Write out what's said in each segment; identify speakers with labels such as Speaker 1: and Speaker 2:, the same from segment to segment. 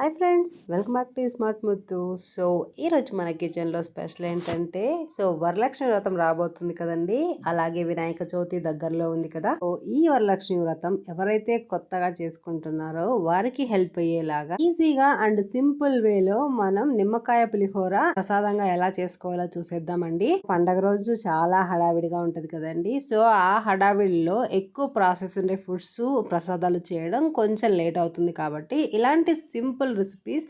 Speaker 1: Hi friends welcome back to smart Muthu. So ఈరోజు మన కిచెన్లో స్పెషల్ ఏంటంటే సో వరలక్ష్మి వ్రతం రాబోతుంది కదండి. అలాగే వినాయక చవితి దగ్గరలో ఉంది కదా. సో ఈ వరలక్ష్మి వ్రతం ఎవరైతే కొత్తగా చేసుకుంటున్నారో వారికి హెల్ప్ అయ్యేలాగా ఈజీగా అండ్ సింపుల్ వేలో మనం నిమ్మకాయ పులిహోర ప్రసాదంగా ఎలా చేసుకోవాలో చూసేద్దామండి. పండగ రోజు చాలా హడావిడిగా ఉంటది కదండి. సో ఆ హడావిడిలో ఎక్కువ ప్రాసెస్ ఉండే ఫుడ్స్ ప్రసాదాలు చేయడం కొంచెం లేట్ అవుతుంది కాబట్టి ఇలాంటి సింపుల్ recipes.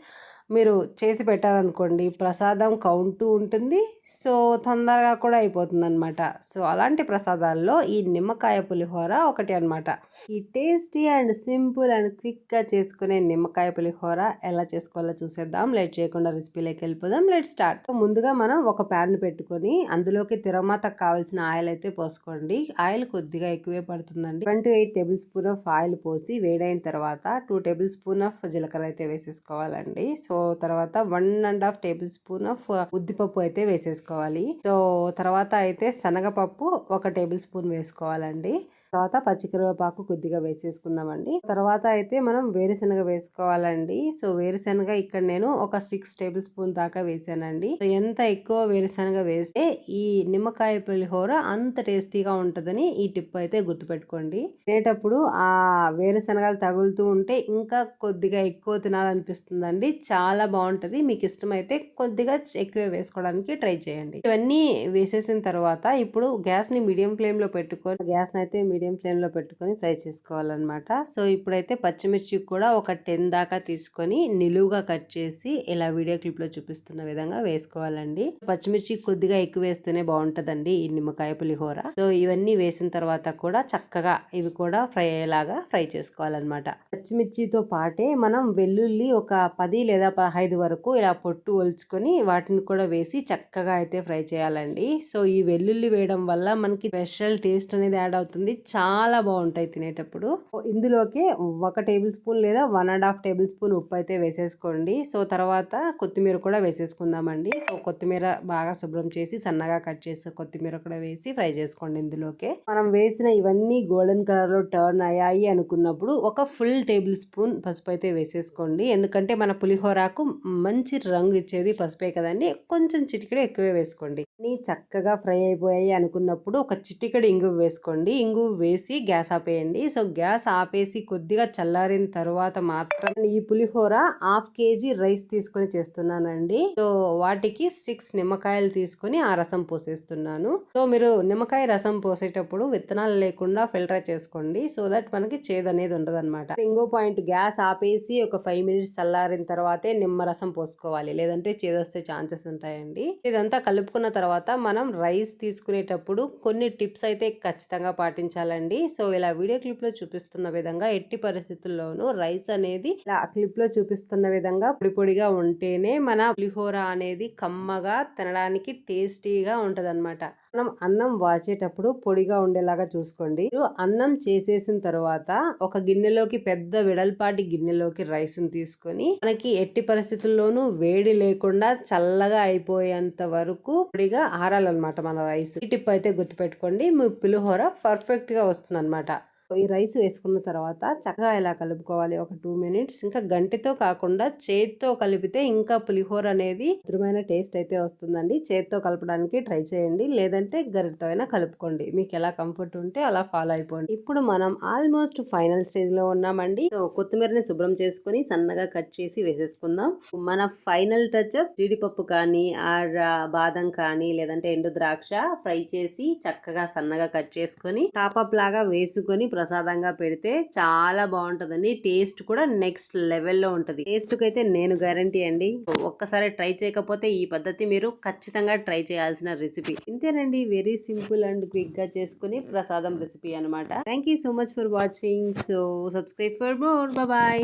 Speaker 1: మీరు చేసి పెట్టారనుకోండి ప్రసాదం కౌంటు ఉంటుంది. సో తొందరగా కూడా అయిపోతుంది అనమాట సో అలాంటి ప్రసాదాల్లో ఈ నిమ్మకాయ పులిహోర ఒకటి అనమాట ఈ టేస్టీ అండ్ సింపుల్ అండ్ క్విక్గా చేసుకునే నిమ్మకాయ పులిహోర ఎలా చేసుకోవాలో చూసేద్దాం. లేట్ చేయకుండా రెసిపీలోకి వెళ్ళిపోదాం. Let start. ముందుగా మనం ఒక ప్యాన్ పెట్టుకొని అందులోకి తిరమాతకు కావాల్సిన ఆయిల్ అయితే పోసుకోండి. ఆయిల్ కొద్దిగా ఎక్కువే పడుతుందండి. Twenty eight tablespoon of oil పోసి వేడైన తర్వాత టూ టేబుల్ స్పూన్ ఆఫ్ జీలకర్ర అయితే వేసేసుకోవాలండి. సో తర్వాత one and half tablespoon of ఉద్దిపప్పు అయితే వేసేసుకోవాలి. సో తర్వాత అయితే శనగపప్పు ఒక టేబుల్ స్పూన్ వేసుకోవాలండి. తర్వాత పచ్చికరివేపాకు కొద్దిగా వేసేసుకుందామండి. తర్వాత అయితే మనం వేరుశనగ వేసుకోవాలండి. సో వేరుశనగ ఇక్కడ నేను ఒక సిక్స్ టేబుల్ స్పూన్ దాకా వేసానండి. సో ఎంత ఎక్కువ వేరుశనగ వేస్తే ఈ నిమ్మకాయ పులిహోర అంత టేస్టీగా ఉంటుందని ఈ టిప్ అయితే గుర్తుపెట్టుకోండి. తినేటప్పుడు ఆ వేరుశనగలు తగులుతూ ఉంటే ఇంకా కొద్దిగా ఎక్కువ తినాలనిపిస్తుందండి. చాలా బాగుంటుంది. మీకు ఇష్టమైతే కొద్దిగా ఎక్కువ వేసుకోవడానికి ట్రై చేయండి. ఇవన్నీ వేసేసిన తర్వాత ఇప్పుడు గ్యాస్ని మీడియం ఫ్లేమ్లో పెట్టుకొని గ్యాస్ అయితే మీడియం ఫ్లేమ్లో పెట్టుకొని ఫ్రై చేసుకోవాలన్నమాట. సో ఇప్పుడైతే పచ్చిమిర్చి కూడా ఒక టెన్ దాకా తీసుకొని నిలువుగా కట్ చేసి ఇలా వీడియో క్లిప్లో చూపిస్తున్న విధంగా వేసుకోవాలండి. పచ్చిమిర్చి కొద్దిగా ఎక్కువ వేస్తేనే బాగుంటుందండి ఈ నిమ్మకాయ పులిహోర. సో ఇవన్నీ వేసిన తర్వాత కూడా చక్కగా ఇవి కూడా ఫ్రై అయ్యేలాగా ఫ్రై చేసుకోవాలన్నమాట. పచ్చిమిర్చితో పాటే మనం వెల్లుల్లి ఒక పది లేదా పదహైదు వరకు ఇలా పొట్టు ఒలుచుకొని వాటిని కూడా వేసి చక్కగా అయితే ఫ్రై చేయాలండి. సో ఈ వెల్లుల్లి వేయడం వల్ల మనకి స్పెషల్ టేస్ట్ అనేది యాడ్ అవుతుంది. చాలా బాగుంటాయి తినేటప్పుడు. ఇందులోకి ఒక టేబుల్ స్పూన్ లేదా one and half tablespoon ఉప్పు అయితే వేసేసుకోండి. సో తర్వాత కొత్తిమీర కూడా వేసేసుకుందామండి. సో కొత్తిమీర బాగా శుభ్రం చేసి సన్నగా కట్ చేసి కొత్తిమీర కూడా వేసి ఫ్రై చేసుకోండి ఇందులోకి. మనం వేసిన ఇవన్నీ గోల్డెన్ కలర్లో టర్న్ అయ్యాయి అనుకున్నప్పుడు ఒక ఫుల్ టేబుల్ స్పూన్ పసుపు అయితే వేసేసుకోండి. ఎందుకంటే మన పులిహోరాకు మంచి రంగు ఇచ్చేది పసుపే కదండి. కొంచెం చిటికెడ ఎక్కువే వేసుకోండి. చక్కగా ఫ్రై అయిపోయాయి అనుకున్నప్పుడు ఒక చిటికెడు ఇంగువ వేసుకోండి. ఇంగువ వేసి గ్యాస్ ఆపేయండి. సో గ్యాస్ ఆపేసి కొద్దిగా చల్లారిన తర్వాత మాత్రం ఈ పులిహోర హాఫ్ కేజీ రైస్ తీసుకొని చేస్తున్నానండి. సో వాటికి సిక్స్ నిమ్మకాయలు తీసుకొని ఆ రసం పోసేస్తున్నాను. సో మీరు నిమ్మకాయ రసం పోసేటప్పుడు విత్తనాలు లేకుండా ఫిల్టర్ చేసుకోండి. సో దట్ మనకి చేదు అనేది ఉండదనమాట ఇంకో పాయింట్ గ్యాస్ ఆపేసి ఒక ఫైవ్ మినిట్స్ చల్లారిన తర్వాతే నిమ్మ రసం పోసుకోవాలి. లేదంటే చేదొస్తే ఛాన్సెస్ ఉంటాయండి. ఇదంతా కలుపుకున్న తర్వాత తర్వాత మనం రైస్ తీసుకునేటప్పుడు కొన్ని టిప్స్ అయితే ఖచ్చితంగా పాటించాలండి. సో ఇలా వీడియో క్లిప్లో చూపిస్తున్న విధంగా ఎట్టి పరిస్థితుల్లోనూ రైస్ అనేది ఇలా క్లిప్లో చూపిస్తున్న విధంగా పొడి పొడిగా ఉంటేనే మన పులిహోర అనేది కమ్మగా తినడానికి టేస్టీగా ఉంటుంది మనం అన్నం వాచేటప్పుడు పొడిగా ఉండేలాగా చూసుకోండి. అన్నం చేసేసిన తర్వాత ఒక గిన్నెలోకి పెద్ద విడల్పాటి గిన్నెలోకి రైస్ తీసుకొని మనకి ఎట్టి పరిస్థితుల్లోనూ వేడి లేకుండా చల్లగా అయిపోయేంత వరకు పొడిగా ఆరాలన్నమాట మన రైస్. ఈ టిప్ అయితే గుర్తుపెట్టుకోండి. మీ పులిహోర పర్ఫెక్ట్గా వస్తుంది అనమాట ఈ రైస్ వేసుకున్న తర్వాత చక్కగా ఇలా కలుపుకోవాలి. ఒక టూ మినిట్స్. ఇంకా గంటితో కాకుండా చేతితో కలిపితే ఇంకా పులిహోర అనేది మధురమైన టేస్ట్ అయితే వస్తుందండి. చేతితో కలపడానికి ట్రై చేయండి. లేదంటే గరిటతో అయినా కలుపుకోండి. మీకు ఎలా కంఫర్ట్ ఉంటే అలా ఫాలో అయిపోండి. ఇప్పుడు మనం ఆల్మోస్ట్ ఫైనల్ స్టేజ్లో ఉన్నామండి కొత్తిమీరని శుభ్రం చేసుకుని సన్నగా కట్ చేసి వేసేసుకుందాం. మన ఫైనల్ టచ్ జీడిపప్పు కానీ ఆర్ బాదం కానీ లేదంటే ఎండు ద్రాక్ష ఫ్రై చేసి చక్కగా సన్నగా కట్ చేసుకొని టాపప్ లాగా వేసుకొని ప్రసాదంగా పెడితే చాలా బాగుంటుందండి. టేస్ట్ కూడా నెక్స్ట్ లెవెల్లో ఉంటుంది. టేస్ట్కి అయితే నేను గ్యారంటీ అండి. ఒక్కసారి ట్రై చేయకపోతే ఈ పద్ధతి మీరు ఖచ్చితంగా ట్రై చేయాల్సిన రెసిపీ. ఇంతేనండి. వెరీ సింపుల్ అండ్ క్విక్గా చేసుకుని ప్రసాదం రెసిపీ అనమాట thank you so much for watching. So subscribe for more. Bye.